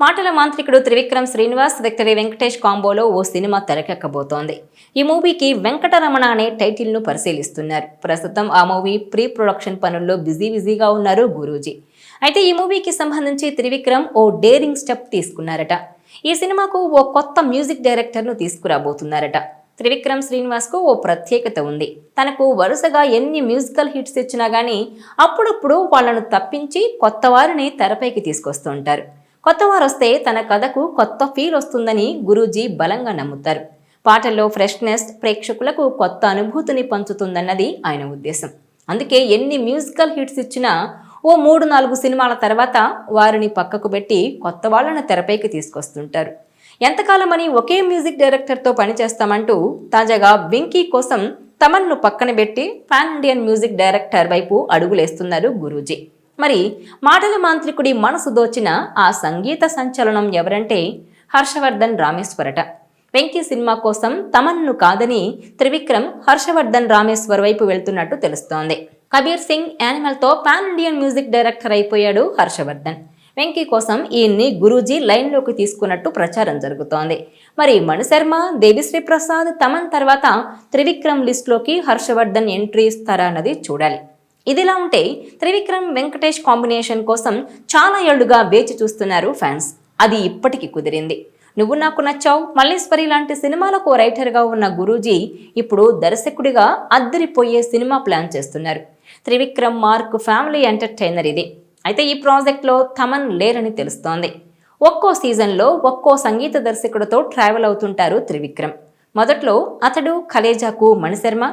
మాటల మాంత్రికుడు త్రివిక్రమ్ శ్రీనివాస్ విక్టరీ వెంకటేష్ కాంబోలో ఓ సినిమా తెరకెక్కబోతోంది. ఈ మూవీకి వెంకటరమణ అనే టైటిల్ను పరిశీలిస్తున్నారు. ప్రస్తుతం ఆ మూవీ ప్రీ ప్రొడక్షన్ పనుల్లో బిజీ బిజీగా ఉన్నారు గురూజీ. అయితే ఈ మూవీకి సంబంధించి త్రివిక్రమ్ ఓ డేరింగ్ స్టెప్ తీసుకున్నారట. ఈ సినిమాకు ఓ కొత్త మ్యూజిక్ డైరెక్టర్ను తీసుకురాబోతున్నారట. త్రివిక్రమ్ శ్రీనివాస్కు ఓ ప్రత్యేకత ఉంది. తనకు వరుసగా ఎన్ని మ్యూజికల్ హిట్స్ ఇచ్చినా గానీ అప్పుడప్పుడు వాళ్ళను తప్పించి కొత్త వారిని తెరపైకి తీసుకొస్తుంటారు. కొత్త వారు వస్తే తన కథకు కొత్త ఫీల్ వస్తుందని గురూజీ బలంగా నమ్ముతారు. పాటల్లో ఫ్రెష్నెస్ ప్రేక్షకులకు కొత్త అనుభూతిని పంచుతుందన్నది ఆయన ఉద్దేశం. అందుకే ఎన్ని మ్యూజికల్ హిట్స్ ఇచ్చినా ఓ మూడు నాలుగు సినిమాల తర్వాత వారిని పక్కకు పెట్టి కొత్త వాళ్ళను తెరపైకి తీసుకొస్తుంటారు. ఎంతకాలమని ఒకే మ్యూజిక్ డైరెక్టర్తో పనిచేస్తామంటూ తాజాగా వెంకీ కోసం తమన్ను పక్కన పెట్టి పాన్ ఇండియన్ మ్యూజిక్ డైరెక్టర్ వైపు అడుగులేస్తున్నారు గురూజీ. మరి మాటల మాంత్రికుడి మనసు దోచిన ఆ సంగీత సంచలనం ఎవరంటే హర్షవర్ధన్ రామేశ్వరట. వెంకీ సినిమా కోసం తమన్ను కాదని త్రివిక్రమ్ హర్షవర్ధన్ రామేశ్వర్ వైపు వెళ్తున్నట్టు తెలుస్తోంది. కబీర్ సింగ్ యానిమల్తో పాన్ ఇండియన్ మ్యూజిక్ డైరెక్టర్ అయిపోయాడు హర్షవర్ధన్. వెంకీ కోసం ఈయన్ని గురూజీ లైన్లోకి తీసుకున్నట్టు ప్రచారం జరుగుతోంది. మరి మణిశర్మ దేవిశ్రీ ప్రసాద్ తమన్ తర్వాత త్రివిక్రమ్ లిస్టులోకి హర్షవర్ధన్ ఎంట్రీ ఇస్తారా అన్నది చూడాలి. ఇదిలా ఉంటే త్రివిక్రమ్ వెంకటేష్ కాంబినేషన్ కోసం చాలా ఏళ్ళుగా వేచి చూస్తున్నారు ఫ్యాన్స్. అది ఇప్పటికి కుదిరింది. నువ్వు నాకు నచ్చావు. మల్లేశ్వరి లాంటి సినిమాలకు రైటర్గా ఉన్న గురూజీ ఇప్పుడు దర్శకుడిగా అద్దరిపోయే సినిమా ప్లాన్ చేస్తున్నారు. త్రివిక్రమ్ మార్క్ ఫ్యామిలీ ఎంటర్టైనర్ ఇది. అయితే ఈ ప్రాజెక్ట్లో తమన్ లేరని తెలుస్తోంది. ఒక్కో సీజన్లో ఒక్కో సంగీత దర్శకుడితో ట్రావెల్ అవుతుంటారు త్రివిక్రమ్. మొదట్లో అతడు ఖలేజాకు మణిశర్మ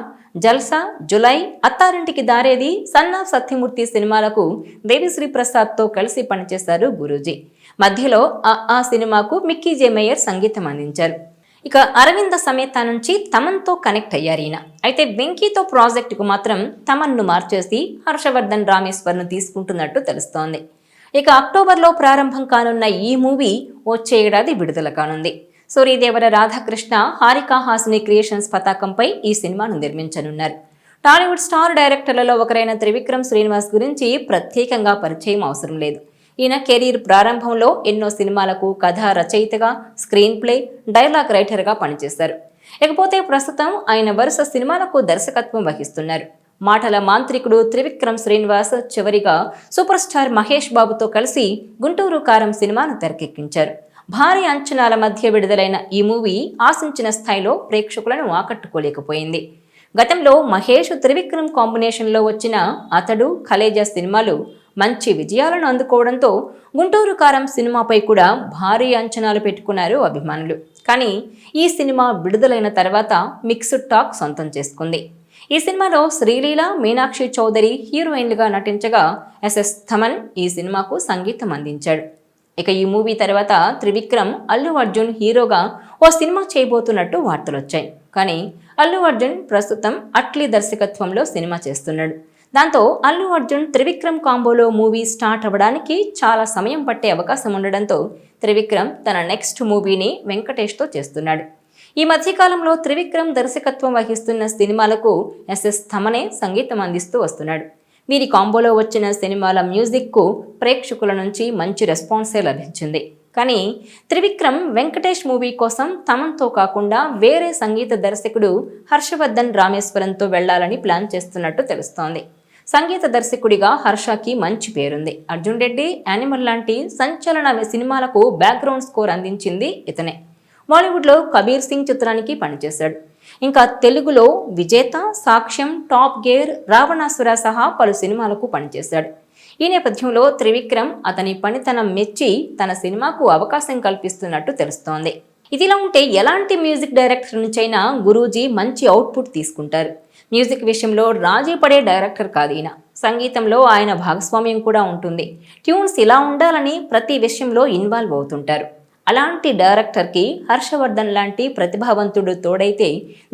జల్సా జులై అత్తారింటికి దారేది సన్నా సత్యమూర్తి సినిమాలకు దేవిశ్రీ ప్రసాద్తో కలిసి పనిచేశారు గురూజీ. మధ్యలో ఆ ఆ సినిమాకు మిక్కీ జేమేయర్ సంగీతం అందించారు. ఇక అరవింద సమేత నుంచి తమన్తో కనెక్ట్ అయ్యారు ఈయన. అయితే వెంకీతో ప్రాజెక్టుకు మాత్రం తమన్ను మార్చేసి హర్షవర్ధన్ రామేశ్వర్ను తీసుకుంటున్నట్టు తెలుస్తోంది. ఇక అక్టోబర్లో ప్రారంభం కానున్న ఈ మూవీ వచ్చే ఏడాది విడుదల కానుంది. సూర్యదేవర రాధాకృష్ణ హారికా హాసిని క్రియేషన్స్ పతాకంపై ఈ సినిమాను నిర్మించనున్నారు. టాలీవుడ్ స్టార్ డైరెక్టర్లలో ఒకరైన త్రివిక్రమ్ శ్రీనివాస్ గురించి ప్రత్యేకంగా పరిచయం అవసరం లేదు. ఈయన కెరీర్ ప్రారంభంలో ఎన్నో సినిమాలకు కథ రచయితగా స్క్రీన్ ప్లే డైలాగ్ రైటర్గా పనిచేశారు. ఇకపోతే ప్రస్తుతం ఆయన వరుస సినిమాలకు దర్శకత్వం వహిస్తున్నారు. మాటల మాంత్రికుడు త్రివిక్రమ్ శ్రీనివాస్ చివరిగా సూపర్ స్టార్ మహేష్ బాబుతో కలిసి గుంటూరు కారం సినిమాను తెరకెక్కించారు. భారీ అంచనాల మధ్య విడుదలైన ఈ మూవీ ఆశించిన స్థాయిలో ప్రేక్షకులను ఆకట్టుకోలేకపోయింది. గతంలో మహేష్ త్రివిక్రమ్ కాంబినేషన్లో వచ్చిన అతడు ఖలేజా సినిమాలు మంచి విజయాలను అందుకోవడంతో గుంటూరు కారం సినిమాపై కూడా భారీ అంచనాలు పెట్టుకున్నారు అభిమానులు. కానీ ఈ సినిమా విడుదలైన తర్వాత మిక్స్డ్ టాక్ సొంతం చేసుకుంది. ఈ సినిమాలో శ్రీలీల మీనాక్షి చౌదరి హీరోయిన్లుగా నటించగా ఎస్ఎస్ థమన్ ఈ సినిమాకు సంగీతం అందించాడు. ఇక ఈ మూవీ తర్వాత త్రివిక్రమ్ అల్లు అర్జున్ హీరోగా ఓ సినిమా చేయబోతున్నట్టు వార్తలు వచ్చాయి కానీ అల్లు అర్జున్ ప్రస్తుతం అట్లీ దర్శకత్వంలో సినిమా చేస్తున్నాడు. దాంతో అల్లు అర్జున్ త్రివిక్రమ్ కాంబోలో మూవీ స్టార్ట్ అవ్వడానికి చాలా సమయం పట్టే అవకాశం ఉండడంతో త్రివిక్రమ్ తన నెక్స్ట్ మూవీని వెంకటేష్తో చేస్తున్నాడు. ఈ మధ్యకాలంలో త్రివిక్రమ్ దర్శకత్వం వహిస్తున్న సినిమాలకు ఎస్ఎస్ థమనే సంగీతం అందిస్తూ వస్తున్నాడు. వీరి కాంబోలో వచ్చిన సినిమాల మ్యూజిక్కు ప్రేక్షకుల నుంచి మంచి రెస్పాన్సే లభించింది. కానీ త్రివిక్రమ్ వెంకటేష్ మూవీ కోసం తమన్తో కాకుండా వేరే సంగీత దర్శకుడు హర్షవర్ధన్ రామేశ్వరంతో వెళ్ళాలని ప్లాన్ చేస్తున్నట్టు తెలుస్తోంది. సంగీత దర్శకుడిగా హర్షకి మంచి పేరుంది. అర్జున్ రెడ్డి యానిమల్ లాంటి సంచలన సినిమాలకు బ్యాక్గ్రౌండ్ స్కోర్ అందించింది ఇతనే. బాలీవుడ్లో కబీర్ సింగ్ చిత్రానికి పనిచేశాడు. ఇంకా తెలుగులో విజేత సాక్ష్యం టాప్ గేర్ రావణాసుర సహా పలు సినిమాలకు పనిచేశాడు. ఈ నేపథ్యంలో త్రివిక్రమ్ అతని పనితనం మెచ్చి తన సినిమాకు అవకాశం కల్పిస్తున్నట్టు తెలుస్తోంది. ఇదిలా ఉంటే ఎలాంటి మ్యూజిక్ డైరెక్టర్ నుంచైనా గురూజీ మంచి అవుట్పుట్ తీసుకుంటారు. మ్యూజిక్ విషయంలో రాజీ పడే డైరెక్టర్ కాదు ఈయన. సంగీతంలో ఆయన భాగస్వామ్యం కూడా ఉంటుంది. ట్యూన్స్ ఇలా ఉండాలని ప్రతి విషయంలో ఇన్వాల్వ్ అవుతుంటారు. అలాంటి డైరెక్టర్కి హర్షవర్ధన్ లాంటి ప్రతిభావంతుడు తోడైతే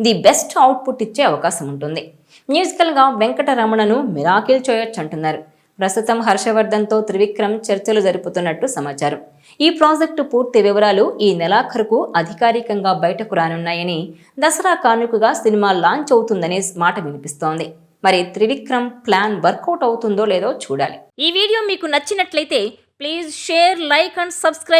ది బెస్ట్ అవుట్పుట్ ఇచ్చే అవకాశం ఉంటుంది. మ్యూజికల్గా వెంకటరమణను మిరాకిల్ చేయొచ్చు అంటున్నారు. ప్రస్తుతం హర్షవర్ధన్తో త్రివిక్రమ్ చర్చలు జరుపుతున్నట్టు సమాచారం. ఈ ప్రాజెక్టు పూర్తి వివరాలు ఈ నెలాఖరుకు అధికారికంగా బయటకు రానున్నాయని దసరా కానుకగా సినిమా లాంచ్ అవుతుందనే మాట వినిపిస్తోంది. మరి త్రివిక్రమ్ ప్లాన్ వర్కౌట్ అవుతుందో లేదో చూడాలి. ఈ వీడియో మీకు నచ్చినట్లయితే please share like and subscribe